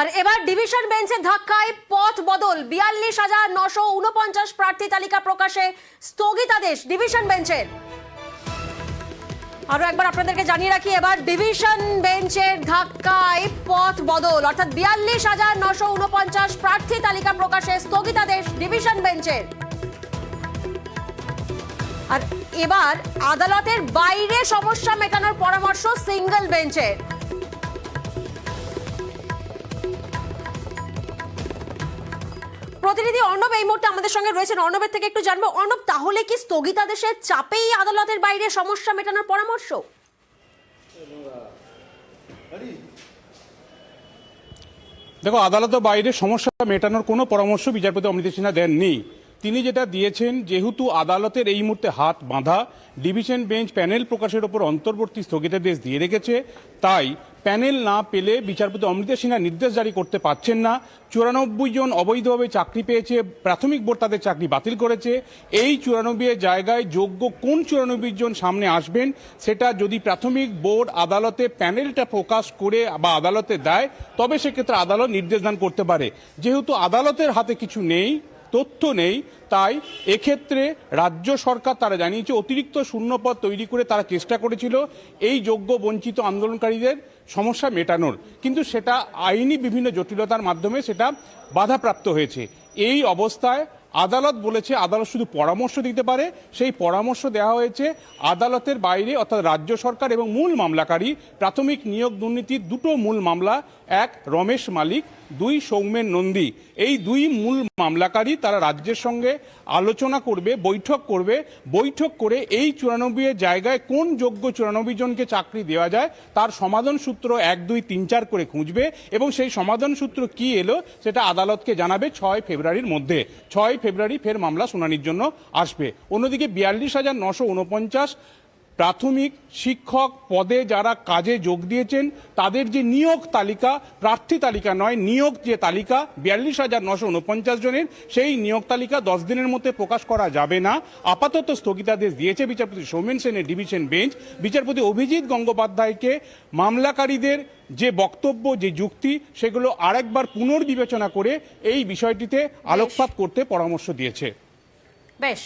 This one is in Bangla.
আর এবার ডিভিশন বেঞ্চের ধাক্কায় পথ বদল। বিয়াল্লিশ হাজার নশো উনপঞ্চাশ প্রার্থী তালিকা প্রকাশে স্থগিতাদেশ ডিভিশন বেঞ্চের। আরও একবার আপনাদেরকে জানিয়ে রাখি, এবার ডিভিশন বেঞ্চের ধাক্কায় পথ বদল। অর্থাৎ বিয়াল্লিশ হাজার নশো উনপঞ্চাশ প্রার্থী তালিকা প্রকাশে স্থগিতাদেশ ডিভিশন বেঞ্চের। আর এবার আদালতের বাইরে সমস্যা মেটানোর পরামর্শ সিঙ্গল বেঞ্চের। প্রতিনিধি অর্ণব এই মুহূর্তে আমাদের সঙ্গে রয়েছেন। অর্ণবের থেকে একটু জানব, অর্ণব, তাহলে কি স্থগিতাদেশের চাপেই আদালতের বাইরে সমস্যা মেটানোর পরামর্শ? দেখো, আদালতের বাইরে সমস্যা মেটানোর কোনো পরামর্শ বিচারপতি অমৃত সিনহা দেননি। তিনি যেটা দিয়েছেন, যেহেতু আদালতের এই মুহূর্তে হাত বাঁধা, ডিভিশন বেঞ্চ প্যানেল প্রকাশের ওপর অন্তর্বর্তী স্থগিতাদেশ দিয়ে রেখেছে, তাই প্যানেল না পেলে বিচারপতি অমৃতা সিনহা নির্দেশ জারি করতে পারছেন না। চুরানব্বই জন অবৈধভাবে চাকরি পেয়েছে, প্রাথমিক বোর্ড তাদের চাকরি বাতিল করেছে। এই চুরানব্বই জায়গায় যোগ্য কোন চুরানব্বই জন সামনে আসবেন, সেটা যদি প্রাথমিক বোর্ড আদালতে প্যানেলটা প্রকাশ করে বা আদালতে দেয়, তবে সেক্ষেত্রে আদালত নির্দেশ দান করতে পারে। যেহেতু আদালতের হাতে কিছু নেই তথ্য নেই, তাই এক্ষেত্রে রাজ্য সরকার তারা জানিয়েছে, অতিরিক্ত শূন্যপদ তৈরি করে তারা চেষ্টা করেছিল এই যোগ্য বঞ্চিত আন্দোলনকারীদের সমস্যা মেটানোর। কিন্তু সেটা আইনি বিভিন্ন জটিলতার মাধ্যমে সেটা বাধাপ্রাপ্ত হয়েছে। এই অবস্থায় আদালত বলেছে, আদালত শুধু পরামর্শ দিতে পারে, সেই পরামর্শ দেওয়া হয়েছে আদালতের বাইরে, অর্থাৎ রাজ্য সরকার এবং মূল মামলাকারী, প্রাথমিক নিয়োগ দুর্নীতির দুটো মূল মামলা, এক রমেশ মালিক, দুই সৌমেন নন্দী। এই দুই মূল মামলাকারী তারা রাজ্যের সঙ্গে আলোচনা করবে, বৈঠক করবে। বৈঠক করে এই চুরানব্বই জায়গায় কোন যোগ্য চুরানব্বই জনকে চাকরি দেওয়া যায়, তার সমাধান সূত্র এক, দুই, তিন, চার করে খুঁজবে এবং সেই সমাধান সূত্র কি এলো, সেটা আদালতকে জানাবে ছয় ফেব্রুয়ারির মধ্যে। ছয় ফেব্রুয়ারি ফের মামলা শুনানির জন্য আসবে। অন্যদিকে বিয়াল্লিশ হাজার নশো উনপঞ্চাশ প্রাথমিক শিক্ষক পদে যারা কাজে যোগ দিয়েছেন, তাদের যে নিয়োগ তালিকা, প্রার্থী তালিকা নয়, নিয়োগ যে তালিকা, বিয়াল্লিশ হাজার নশো উনপঞ্চাশ জনের, সেই নিয়োগ তালিকা দশ দিনের মধ্যে প্রকাশ করা যাবে না। আপাতত স্থগিতাদেশ দিয়েছে বিচারপতি সৌমেন সেনের ডিভিশন বেঞ্চ। বিচারপতি অভিজিৎ গঙ্গোপাধ্যায়কে মামলাকারীদের যে বক্তব্য, যে যুক্তি, সেগুলো আরেকবার পুনর্বিবেচনা করে এই বিষয়টিতে আলোকপাত করতে পরামর্শ দিয়েছে। বেশ।